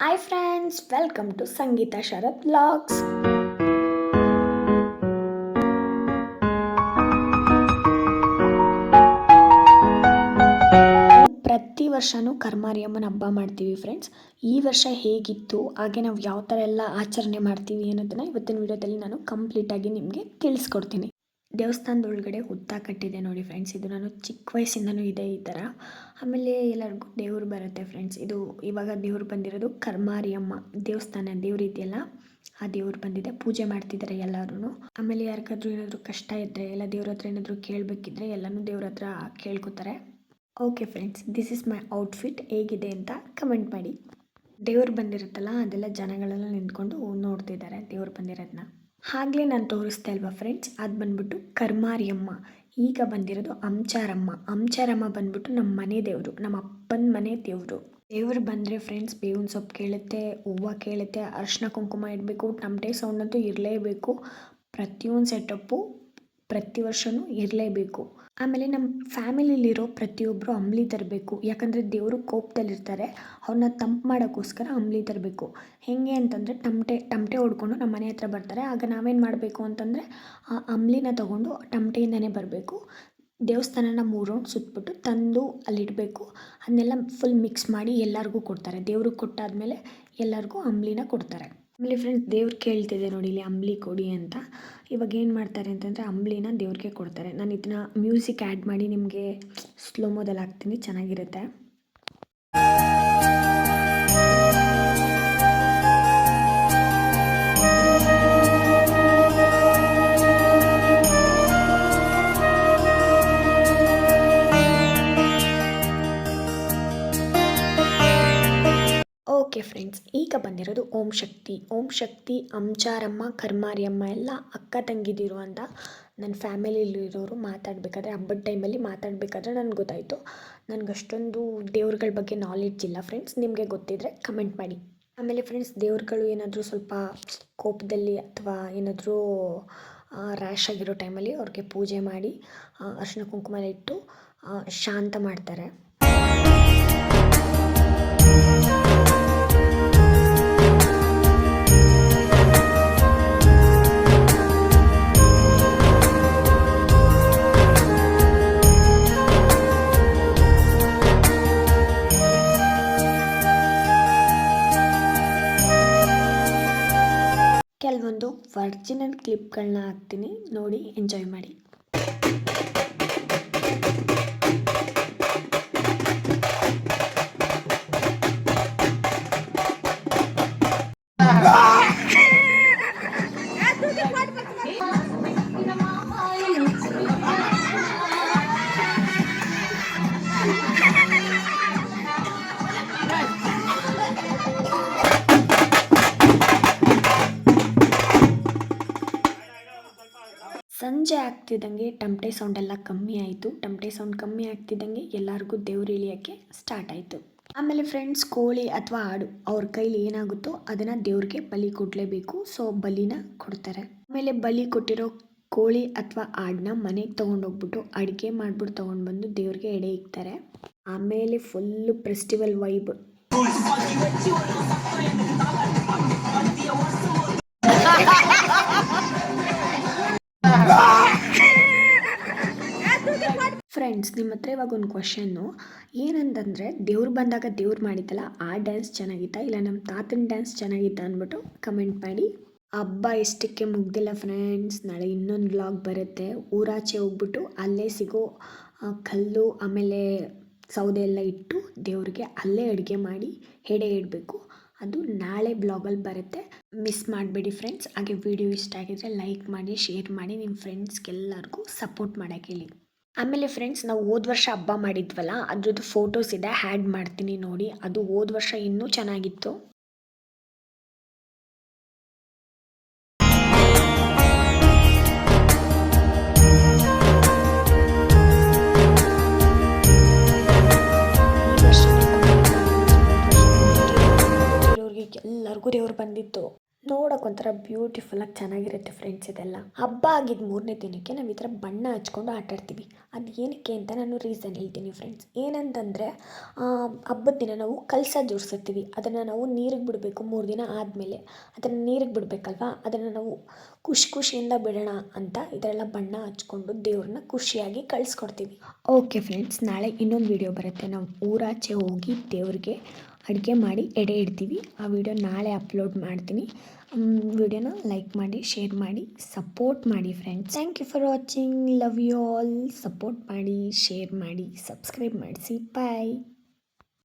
Hi friends welcome to Sangeetha Sharath blogs ಪ್ರತಿ ವರ್ಷನೂ ಕರ್ಮಾರಿಯಮ್ಮನ ಹಬ್ಬ ಮಾಡ್ತೀವಿ ಫ್ರೆಂಡ್ಸ್ ಈ ವರ್ಷ ಹೇಗಿತ್ತು, ಹಾಗೆ ನಾವು ಯಾವ ಥರ ಎಲ್ಲ ಆಚರಣೆ ಮಾಡ್ತೀವಿ ಅನ್ನೋದನ್ನು ಇವತ್ತಿನ ವಿಡಿಯೋದಲ್ಲಿ ನಾನು ಕಂಪ್ಲೀಟಾಗಿ ನಿಮಗೆ ತಿಳಿಸ್ಕೊಡ್ತೀನಿ. ದೇವಸ್ಥಾನದ ಒಳಗಡೆ ಹುತ್ತ ಕಟ್ಟಿದೆ ನೋಡಿ ಫ್ರೆಂಡ್ಸ್ ಇದು ನಾನು ಚಿಕ್ಕ ವಯಸ್ಸಿಂದನೂ ಇದೆ ಈ ಥರ ಆಮೇಲೆ ಎಲ್ಲರಿಗೂ ದೇವ್ರು ಬರುತ್ತೆ ಫ್ರೆಂಡ್ಸ್ ಇದು ಇವಾಗ ದೇವ್ರು ಬಂದಿರೋದು ಕರ್ಮಾರಿಯಮ್ಮ ದೇವಸ್ಥಾನ, ದೇವ್ರು ಇದೆಯಲ್ಲ, ಆ ದೇವ್ರು ಬಂದಿದೆ. ಪೂಜೆ ಮಾಡ್ತಿದ್ದಾರೆ ಎಲ್ಲರೂ ಆಮೇಲೆ ಯಾರಿಗಾದ್ರೂ ಏನಾದರೂ ಕಷ್ಟ ಇದ್ದರೆ ಎಲ್ಲ ದೇವ್ರ ಹತ್ರ ಏನಾದರೂ ಕೇಳಬೇಕಿದ್ರೆ ಎಲ್ಲನೂ ದೇವ್ರ ಹತ್ರ ಕೇಳ್ಕೊತಾರೆ. Okay friends this is my outfit ಹೇಗಿದೆ ಅಂತ ಕಮೆಂಟ್ ಮಾಡಿ. ದೇವ್ರು ಬಂದಿರುತ್ತಲ್ಲ, ಅದೆಲ್ಲ ಜನಗಳೆಲ್ಲ ನಿಂತ್ಕೊಂಡು ನೋಡ್ತಿದ್ದಾರೆ ದೇವ್ರು ಬಂದಿರೋದನ್ನ ಆಗಲೇ ನಾನು ತೋರಿಸ್ದೆ ಅಲ್ವಾ ಫ್ರೆಂಡ್ಸ್ ಅದು ಬಂದ್ಬಿಟ್ಟು ಕರ್ಮಾರಿಯಮ್ಮ. ಈಗ ಬಂದಿರೋದು ಅಂಚಾರಮ್ಮ. ಅಂಚಾರಮ್ಮ ಬಂದ್ಬಿಟ್ಟು ನಮ್ಮ ಮನೆ ದೇವರು ನಮ್ಮ ಅಪ್ಪನ ಮನೆ ದೇವರು. ದೇವ್ರು ಬಂದರೆ ಫ್ರೆಂಡ್ಸ್ ಬೇವಿನ ಸೊಪ್ಪು ಕೇಳುತ್ತೆ, ಹೂವು ಕೇಳುತ್ತೆ ಅರ್ಶಿನ ಕುಂಕುಮ ಇಡಬೇಕು ಟಮಟೆ ಸೌಂಡ್ ಅಂತೂ ಇರಲೇಬೇಕು. ಪ್ರತಿಯೊಂದು ಸೆಟಪ್ಪು ಪ್ರತಿ ವರ್ಷವೂ ಇರಲೇಬೇಕು. ಆಮೇಲೆ ನಮ್ಮ ಫ್ಯಾಮಿಲಿಲಿರೋ ಪ್ರತಿಯೊಬ್ಬರು ಅಂಬಲಿ ತರಬೇಕು. ಯಾಕಂದರೆ ದೇವರು ಕೋಪದಲ್ಲಿರ್ತಾರೆ. ಅವ್ರನ್ನ ತಂಪು ಮಾಡೋಕ್ಕೋಸ್ಕರ ಅಂಬಲಿ ತರಬೇಕು. ಹೇಗೆ ಅಂತಂದರೆ ಟಮಟೆ ಟಮಟೆ ಹೊಡ್ಕೊಂಡು ನಮ್ಮ ಮನೆ ಹತ್ರ ಬರ್ತಾರೆ. ಆಗ ನಾವೇನು ಮಾಡಬೇಕು ಅಂತಂದರೆ ಆ ಅಂಬಲಿನ ತೊಗೊಂಡು ಟಮಟೆಯಿಂದನೇ ಬರಬೇಕು. ದೇವಸ್ಥಾನನ ಮೂರು ರೌಂಡ್ ಸುತ್ತಬಿಟ್ಟು ತಂದು ಅಲ್ಲಿಡಬೇಕು. ಅದನ್ನೆಲ್ಲ ಫುಲ್ ಮಿಕ್ಸ್ ಮಾಡಿ ಎಲ್ಲರಿಗೂ ಕೊಡ್ತಾರೆ. ದೇವ್ರಿಗೆ ಕೊಟ್ಟಾದಮೇಲೆ ಎಲ್ಲರಿಗೂ ಅಂಬಲಿನ ಕೊಡ್ತಾರೆ. ಆಮೇಲೆ ಫ್ರೆಂಡ್ಸ್ ದೇವ್ರು ಕೇಳ್ತಿದೆ ನೋಡಿ ಇಲ್ಲಿ ಅಂಬ್ಲಿ ಕೊಡಿ ಅಂತ. ಇವಾಗ ಏನು ಮಾಡ್ತಾರೆ ಅಂತಂದರೆ ಅಂಬ್ಲಿನ ದೇವ್ರಿಗೆ ಕೊಡ್ತಾರೆ. ನಾನು ಇದನ್ನ ಮ್ಯೂಸಿಕ್ ಆ್ಯಡ್ ಮಾಡಿ ನಿಮಗೆ ಸ್ಲೋ ಮೋದಲ್ಲಿ ಹಾಕ್ತೀನಿ, ಚೆನ್ನಾಗಿರುತ್ತೆ. ಫ್ರೆಂಡ್ಸ್ ಈಗ ಬಂದಿರೋದು ಓಂ ಶಕ್ತಿ. ಓಂ ಶಕ್ತಿ ಅಂಚಾರಮ್ಮ ಕರ್ಮಾರಿಯಮ್ಮ ಎಲ್ಲ ಅಕ್ಕ ತಂಗಿದಿರು ಅಂತ ನನ್ನ ಫ್ಯಾಮಿಲಿಲಿರೋರು ಮಾತಾಡಬೇಕಾದ್ರೆ, ಹಬ್ಬದ ಟೈಮಲ್ಲಿ ಮಾತಾಡಬೇಕಾದ್ರೆ ನನಗೆ ಗೊತ್ತಾಯಿತು. ನನಗೆ ಅಷ್ಟೊಂದು ದೇವ್ರುಗಳ ಬಗ್ಗೆ ನಾಲೆಡ್ಜ್ ಇಲ್ಲ ಫ್ರೆಂಡ್ಸ್ ನಿಮಗೆ ಗೊತ್ತಿದ್ದರೆ ಕಮೆಂಟ್ ಮಾಡಿ. ಆಮೇಲೆ ಫ್ರೆಂಡ್ಸ್ ದೇವ್ರುಗಳು ಏನಾದರೂ ಸ್ವಲ್ಪ ಕೋಪದಲ್ಲಿ ಅಥವಾ ಏನಾದರೂ ರ್ಯಾಶ್ ಆಗಿರೋ ಟೈಮಲ್ಲಿ ಅವ್ರಿಗೆ ಪೂಜೆ ಮಾಡಿ ಅರ್ಶಿನ ಕುಂಕುಮ ಇಟ್ಟು ಶಾಂತ ಮಾಡ್ತಾರೆ. ಕೆಲವೊಂದು ವರ್ಜಿನಲ್ ಕ್ಲಿಪ್ಗಳನ್ನ ಹಾಕ್ತೀನಿ. ನೋಡಿ ಎಂಜಾಯ್ ಮಾಡಿ. ಸಂಜೆ ಆಗ್ತಿದ್ದಂಗೆ ಟಮಟೆ ಸೌಂಡ್ ಎಲ್ಲ ಕಮ್ಮಿ ಆಯಿತು. ಟಮಟೆ ಸೌಂಡ್ ಕಮ್ಮಿ ಆಗ್ತಿದ್ದಂಗೆ ಎಲ್ಲರಿಗೂ ದೇವ್ರು ಇಳಿಯೋಕ್ಕೆ ಸ್ಟಾರ್ಟ್ ಆಯಿತು. ಆಮೇಲೆ ಫ್ರೆಂಡ್ಸ್ ಕೋಳಿ ಅಥವಾ ಆಡು ಅವ್ರ ಕೈಲಿ ಏನಾಗುತ್ತೋ ಅದನ್ನು ದೇವ್ರಿಗೆ ಬಲಿ ಕೊಡಲೇಬೇಕು. ಸೊ ಬಲಿನ ಕೊಡ್ತಾರೆ. ಆಮೇಲೆ ಬಲಿ ಕೊಟ್ಟಿರೋ ಕೋಳಿ ಅಥವಾ ಆಡನ್ನ ಮನೆಗೆ ತೊಗೊಂಡೋಗ್ಬಿಟ್ಟು ಅಡುಗೆ ಮಾಡಿಬಿಟ್ಟು ತೊಗೊಂಡು ಬಂದು ದೇವ್ರಿಗೆ ಎಡೆ ಇಕ್ತಾರೆ. ಆಮೇಲೆ ಫುಲ್ಲು ಫೆಸ್ಟಿವಲ್ ವೈಬ್ ಫ್ರೆಂಡ್ಸ್ ನಿಮ್ಮ ಹತ್ರ ಇವಾಗ ಒಂದು ಕ್ವಶನ್ನು ಏನಂತಂದರೆ, ದೇವ್ರು ಬಂದಾಗ ದೇವ್ರು ಮಾಡಿದ್ದಲ್ಲ, ಆ ಡ್ಯಾನ್ಸ್ ಚೆನ್ನಾಗಿತ್ತಾ? ಇಲ್ಲ ನಮ್ಮ ತಾತನ ಡ್ಯಾನ್ಸ್ ಚೆನ್ನಾಗಿತ್ತಾ ಅಂದ್ಬಿಟ್ಟು ಕಮೆಂಟ್ ಮಾಡಿ. ಹಬ್ಬ ಇಷ್ಟಕ್ಕೆ ಮುಗ್ದಿಲ್ಲ ಫ್ರೆಂಡ್ಸ್ ನಾಳೆ ಇನ್ನೊಂದು ಬ್ಲಾಗ್ ಬರುತ್ತೆ. ಊರಾಚೆ ಹೋಗ್ಬಿಟ್ಟು ಅಲ್ಲೇ ಸಿಗೋ ಕಲ್ಲು, ಆಮೇಲೆ ಸೌದೆ ಎಲ್ಲ ಇಟ್ಟು ದೇವ್ರಿಗೆ ಅಲ್ಲೇ ಅಡುಗೆ ಮಾಡಿ ಹೆಡೆ ಇಡಬೇಕು. ಅದು ನಾಳೆ ಬ್ಲಾಗಲ್ಲಿ ಬರುತ್ತೆ. ಮಿಸ್ ಮಾಡಬೇಡಿ ಫ್ರೆಂಡ್ಸ್ ಹಾಗೆ ವಿಡಿಯೋ ಇಷ್ಟ ಆಗಿದ್ರೆ ಲೈಕ್ ಮಾಡಿ ಶೇರ್ ಮಾಡಿ ನಿಮ್ಮ ಫ್ರೆಂಡ್ಸ್ಗೆಲ್ಲರಿಗೂ ಸಪೋರ್ಟ್ ಮಾಡೋಕ್ಕೆ ಹೇಳಿ. ಆಮೇಲೆ ಫ್ರೆಂಡ್ಸ್ ನಾವು ಹೋದ ವರ್ಷ ಹಬ್ಬ ಮಾಡಿದ್ವಲ್ಲ, ಅದ್ರದ್ದು ಫೋಟೋಸ್ ಇದೆ ಹ್ಯಾಡ್ ಮಾಡ್ತೀನಿ ನೋಡಿ. ಅದು ಹೋದ ವರ್ಷ ಇನ್ನೂ ಚೆನ್ನಾಗಿತ್ತು. ಎಲ್ಲರಿಗೂ ದೇವ್ರು ಬಂದಿತ್ತು. ನೋಡೋಕ್ಕೊಂಥರ ಬ್ಯೂಟಿಫುಲ್ಲಾಗಿ ಚೆನ್ನಾಗಿರುತ್ತೆ ಫ್ರೆಂಡ್ಸ್ ಇದೆಲ್ಲ. ಹಬ್ಬ ಆಗಿದ್ದು ಮೂರನೇ ದಿನಕ್ಕೆ ನಾವು ಈ ಥರ ಬಣ್ಣ ಹಚ್ಕೊಂಡು ಆಟಾಡ್ತೀವಿ ಅದು ಏನಕ್ಕೆ ಅಂತ ನಾನು ರೀಸನ್ ಹೇಳ್ತೀನಿ ಫ್ರೆಂಡ್ಸ್ ಏನಂತಂದರೆ ಹಬ್ಬದ ದಿನ ನಾವು ಕಲಸ ಜೋಡಿಸಿರ್ತೀವಿ. ಅದನ್ನು ನಾವು ನೀರಿಗೆ ಬಿಡಬೇಕು ಮೂರು ದಿನ ಆದಮೇಲೆ. ಅದನ್ನು ನೀರಿಗೆ ಬಿಡಬೇಕಲ್ವಾ? ಅದನ್ನು ನಾವು ಖುಷಿ ಖುಷಿಯಿಂದ ಬಿಡೋಣ ಅಂತ ಇದರೆಲ್ಲ ಬಣ್ಣ ಹಚ್ಕೊಂಡು ದೇವ್ರನ್ನ ಖುಷಿಯಾಗಿ ಕಳಿಸ್ಕೊಡ್ತೀವಿ. ಓಕೆ ಫ್ರೆಂಡ್ಸ್ ನಾಳೆ ಇನ್ನೊಂದು ವಿಡಿಯೋ ಬರುತ್ತೆ. ನಾವು ಊರಾಚೆ ಹೋಗಿ ದೇವ್ರಿಗೆ ಅಡುಗೆ ಮಾಡಿ ಎಡೆ ಇಡ್ತೀವಿ. ಆ ವಿಡಿಯೋ ನಾಳೆ ಅಪ್ಲೋಡ್ ಮಾಡ್ತೀನಿ. ವಿಡಿಯೋನ ಲೈಕ್ ಮಾಡಿ ಶೇರ್ ಮಾಡಿ ಸಪೋರ್ಟ್ ಮಾಡಿ friends thank you for watching love you all support ಮಾಡಿ ಶೇರ್ ಮಾಡಿ ಸಬ್ಸ್ಕ್ರೈಬ್ ಮಾಡಿಸಿ. ಬಾಯ್